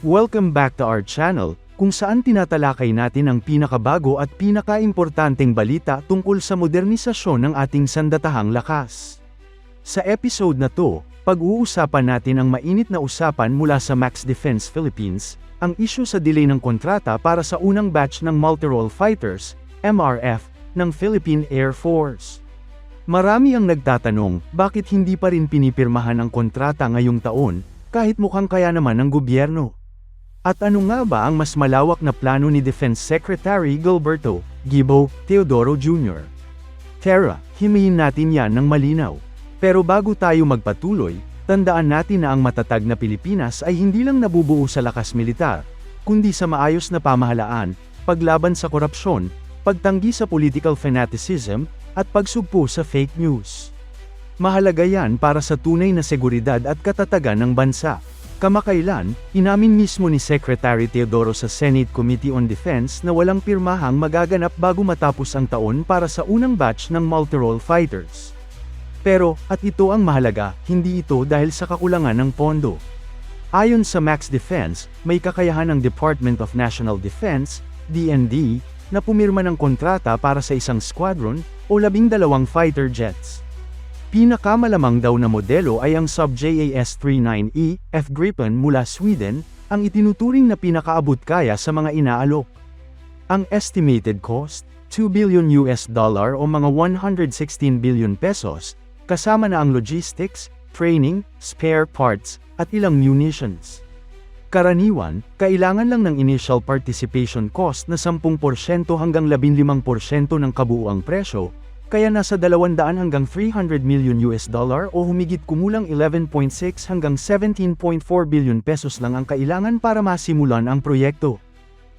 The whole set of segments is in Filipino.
Welcome back to our channel, kung saan tinatalakay natin ang pinakabago at pinakaimportanteng balita tungkol sa modernisasyon ng ating sandatahang lakas. Sa episode na to, pag-uusapan natin ang mainit na usapan mula sa Max Defense Philippines, ang issue sa delay ng kontrata para sa unang batch ng Multirole Fighters, MRF, ng Philippine Air Force. Marami ang nagtatanong, bakit hindi pa rin pinipirmahan ang kontrata ngayong taon, kahit mukhang kaya naman ng gobyerno? At ano nga ba ang mas malawak na plano ni Defense Secretary Gilberto Gibo Teodoro Jr.? Tara, himayin natin yan ng malinaw. Pero bago tayo magpatuloy, tandaan natin na ang matatag na Pilipinas ay hindi lang nabubuo sa lakas militar, kundi sa maayos na pamahalaan, paglaban sa korupsyon, pagtanggi sa political fanaticism, at pagsugpo sa fake news. Mahalaga yan para sa tunay na seguridad at katatagan ng bansa. Kamakailan, inamin mismo ni Secretary Teodoro sa Senate Committee on Defense na walang pirmahang magaganap bago matapos ang taon para sa unang batch ng multirole fighters. Pero, at ito ang mahalaga, hindi ito dahil sa kakulangan ng pondo. Ayon sa Max Defense, may kakayahan ng Department of National Defense, DND, na pumirma ng kontrata para sa isang squadron, o labing dalawang fighter jets. Pinakamalamang daw na modelo ay ang Sub JAS-39E, F Gripen mula Sweden, ang itinuturing na pinakaabot kaya sa mga inaalok. Ang estimated cost, 2 billion US dollar o mga 116 billion pesos, kasama na ang logistics, training, spare parts, at ilang munitions. Karaniwan, kailangan lang ng initial participation cost na 10% hanggang 15% ng kabuuang presyo, kaya nasa 200 hanggang 300 million US dollar o humigit kumulang 11.6 hanggang 17.4 billion pesos lang ang kailangan para masimulan ang proyekto.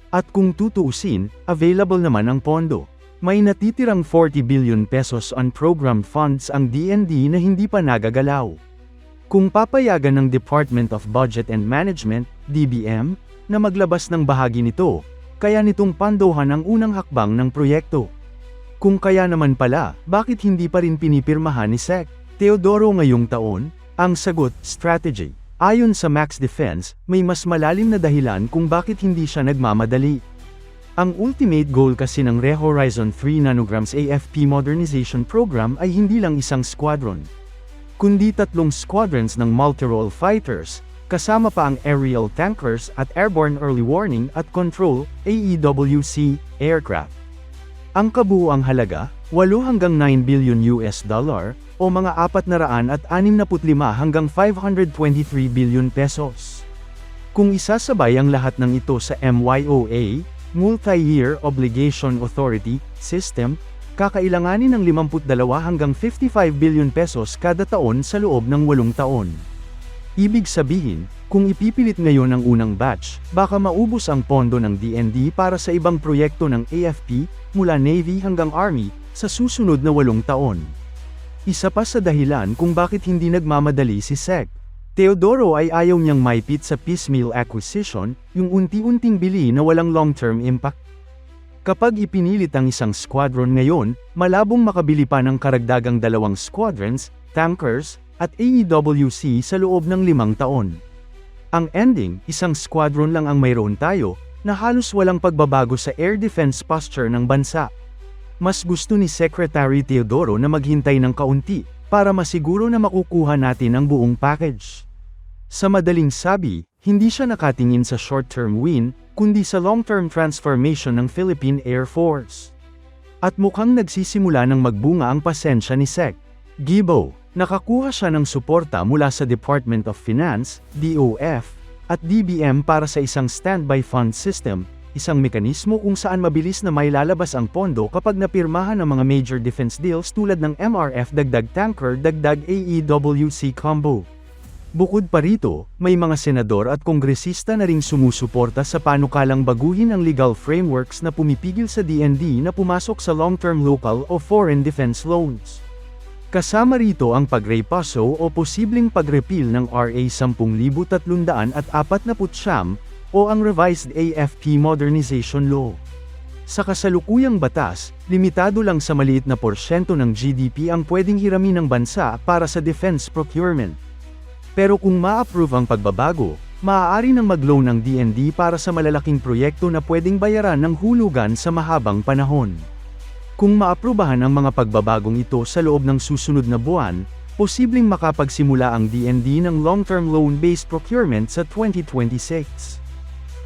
At kung tutuusin, available naman ang pondo. May natitirang 40 billion pesos on program funds ang DND na hindi pa nagagalaw. Kung papayagan ng Department of Budget and Management, DBM, na maglabas ng bahagi nito, kaya nitong pandohan ang unang hakbang ng proyekto. Kung kaya naman pala, bakit hindi pa rin pinipirmahan ni Sec. Teodoro ngayong taon? Ang sagot, strategy. Ayon sa Max Defense, may mas malalim na dahilan kung bakit hindi siya nagmamadali. Ang ultimate goal kasi ng Rehorizon 3 Nanograms AFP Modernization Program ay hindi lang isang squadron, kundi tatlong squadrons ng multirole fighters, kasama pa ang aerial tankers at airborne early warning at control AEWC aircraft. Ang kabuuang halaga, 8 hanggang 9 billion US dollar, o mga 465 hanggang 523 billion pesos. Kung isasabay ang lahat ng ito sa MYOA, Multi-Year Obligation Authority, System, kakailanganin ng 52 hanggang 55 billion pesos kada taon sa loob ng 8 taon. Ibig sabihin, kung ipipilit ngayon ang unang batch, baka maubos ang pondo ng DND para sa ibang proyekto ng AFP, mula Navy hanggang Army, sa susunod na walong taon. Isa pa sa dahilan kung bakit hindi nagmamadali si SEC. Teodoro ay ayaw niyang maipit sa piecemeal acquisition, yung unti-unting bili na walang long-term impact. Kapag ipinilit ang isang squadron ngayon, malabong makabili pa ng karagdagang dalawang squadrons, tankers, at AEWC sa loob ng limang taon. Ang ending, isang squadron lang ang mayroon tayo, na halos walang pagbabago sa air defense posture ng bansa. Mas gusto ni Secretary Teodoro na maghintay ng kaunti, para masiguro na makukuha natin ang buong package. Sa madaling sabi, hindi siya nakatingin sa short-term win, kundi sa long-term transformation ng Philippine Air Force. At mukhang nagsisimula ng magbunga ang pasensya ni Sec. Gibo, nakakuha siya ng suporta mula sa Department of Finance, DOF, at DBM para sa isang standby fund system, isang mekanismo kung saan mabilis na may lalabas ang pondo kapag napirmahan ng mga major defense deals tulad ng MRF dagdag tanker dagdag AEWC combo. Bukod pa rito, may mga senador at kongresista na ring sumusuporta sa panukalang baguhin ang legal frameworks na pumipigil sa DND na pumasok sa long-term local o foreign defense loans. Kasama rito ang pagrepaso o posibleng pagrepeal ng RA 10,349 o ang Revised AFP Modernization Law. Sa kasalukuyang batas, limitado lang sa maliit na porsyento ng GDP ang pwedeng hiramin ng bansa para sa defense procurement. Pero kung ma-approve ang pagbabago, maaari nang mag-loan ng DND para sa malalaking proyekto na pwedeng bayaran ng hulugan sa mahabang panahon. Kung maaprubahan ang mga pagbabagong ito sa loob ng susunod na buwan, posibleng makapagsimula ang DND ng long-term loan-based procurement sa 2026.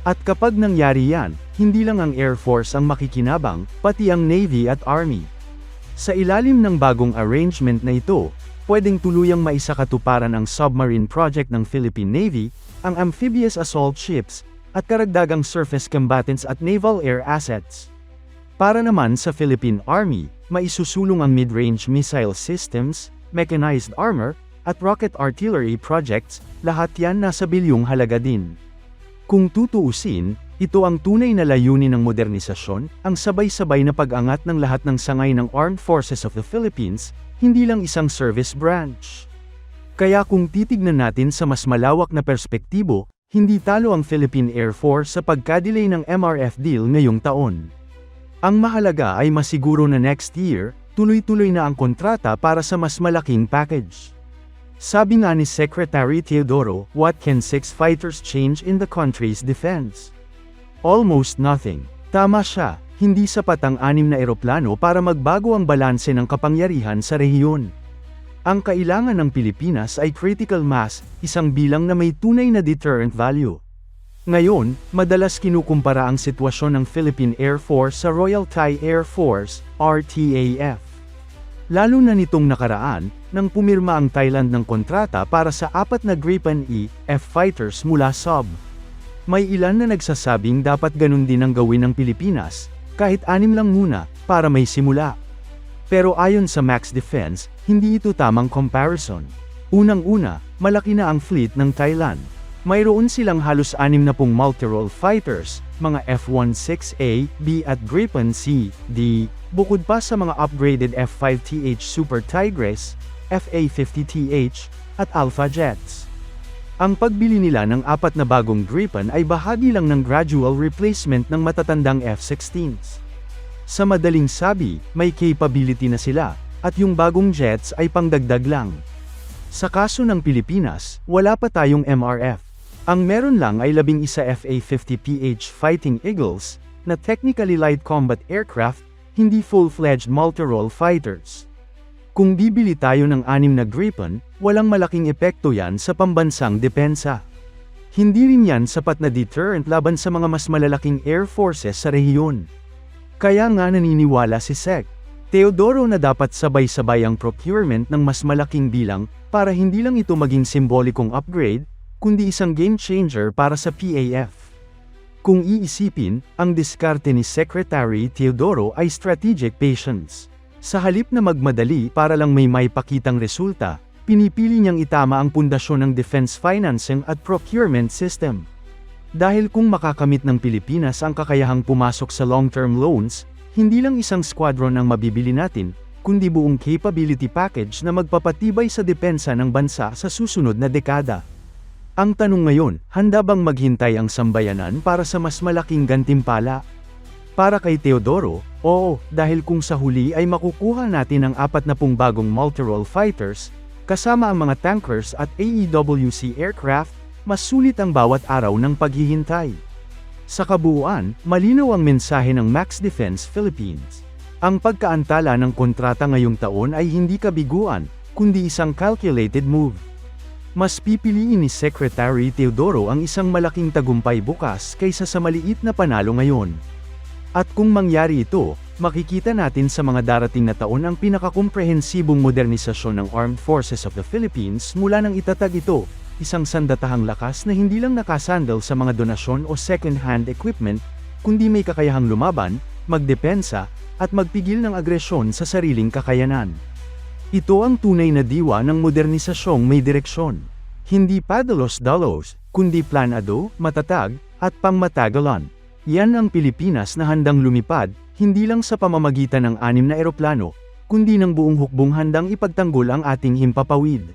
At kapag nangyari yan, hindi lang ang Air Force ang makikinabang, pati ang Navy at Army. Sa ilalim ng bagong arrangement na ito, pwedeng tuluyang maisakatuparan ang submarine project ng Philippine Navy, ang amphibious assault ships, at karagdagang surface combatants at naval air assets. Para naman sa Philippine Army, maisusulong ang mid-range missile systems, mechanized armor, at rocket artillery projects, lahat yan nasa bilyong halaga din. Kung tutuusin, ito ang tunay na layunin ng modernisasyon, ang sabay-sabay na pag-angat ng lahat ng sangay ng Armed Forces of the Philippines, hindi lang isang service branch. Kaya kung titignan natin sa mas malawak na perspektibo, hindi talo ang Philippine Air Force sa pagkadelay ng MRF deal ngayong taon. Ang mahalaga ay masiguro na next year, tuloy-tuloy na ang kontrata para sa mas malaking package. Sabi nga ni Secretary Teodoro, what can six fighters change in the country's defense? Almost nothing. Tama siya, hindi sapat ang anim na eroplano para magbago ang balanse ng kapangyarihan sa rehiyon. Ang kailangan ng Pilipinas ay critical mass, isang bilang na may tunay na deterrent value. Ngayon, madalas kinukumpara ang sitwasyon ng Philippine Air Force sa Royal Thai Air Force, RTAF. Lalo na nitong nakaraan, nang pumirma ang Thailand ng kontrata para sa apat na Gripen E, F-fighters mula SOB. May ilan na nagsasabing dapat ganun din ang gawin ng Pilipinas, kahit anim lang muna, para may simula. Pero ayon sa Max Defense, hindi ito tamang comparison. Unang-una, malaki na ang fleet ng Thailand. Mayroon silang halos anim na pong multi-role fighters, mga F-16A, B at Gripen C, D, bukod pa sa mga upgraded F-5TH Super Tigres, FA-50TH, at Alpha Jets. Ang pagbili nila ng apat na bagong Gripen ay bahagi lang ng gradual replacement ng matatandang F-16s. Sa madaling sabi, may capability na sila, at yung bagong jets ay pangdagdag lang. Sa kaso ng Pilipinas, wala pa tayong MRF. Ang meron lang ay labing isa FA-50PH Fighting Eagles, na technically light combat aircraft, hindi full-fledged multi-role fighters. Kung bibili tayo ng anim na Gripen, walang malaking epekto yan sa pambansang depensa. Hindi rin yan sapat na deterrent laban sa mga mas malalaking air forces sa rehiyon. Kaya nga naniniwala si Sec. Teodoro na dapat sabay-sabay ang procurement ng mas malaking bilang para hindi lang ito maging simbolikong upgrade, kundi isang game changer para sa PAF. Kung iisipin, ang diskarte ni Secretary Teodoro ay strategic patience. Sa halip na magmadali para lang may may pakitang resulta, pinipili niyang itama ang pundasyon ng defense financing at procurement system. Dahil kung makakamit ng Pilipinas ang kakayahang pumasok sa long-term loans, hindi lang isang squadron ang mabibili natin, kundi buong capability package na magpapatibay sa depensa ng bansa sa susunod na dekada. Ang tanong ngayon, handa bang maghintay ang sambayanan para sa mas malaking gantimpala? Para kay Teodoro, oo, dahil kung sa huli ay makukuha natin ang apat na pung bagong multi-role fighters, kasama ang mga tankers at AEWC aircraft, mas sulit ang bawat araw ng paghihintay. Sa kabuuan, malinaw ang mensahe ng Max Defense Philippines. Ang pagkaantala ng kontrata ngayong taon ay hindi kabiguan, kundi isang calculated move. Mas pipiliin ni Secretary Teodoro ang isang malaking tagumpay bukas kaysa sa maliit na panalo ngayon. At kung mangyari ito, makikita natin sa mga darating na taon ang pinakakomprehensibong modernisasyon ng Armed Forces of the Philippines mula nang itatag ito, isang sandatahang lakas na hindi lang nakasandal sa mga donasyon o second-hand equipment, kundi may kakayahang lumaban, magdepensa, at magpigil ng agresyon sa sariling kakayanan. Ito ang tunay na diwa ng modernisasyong may direksyon. Hindi padalos-dalos, kundi planado, matatag, at pangmatagalan. Yan ang Pilipinas na handang lumipad, hindi lang sa pamamagitan ng anim na eroplano, kundi ng buong hukbong handang ipagtanggol ang ating himpapawid.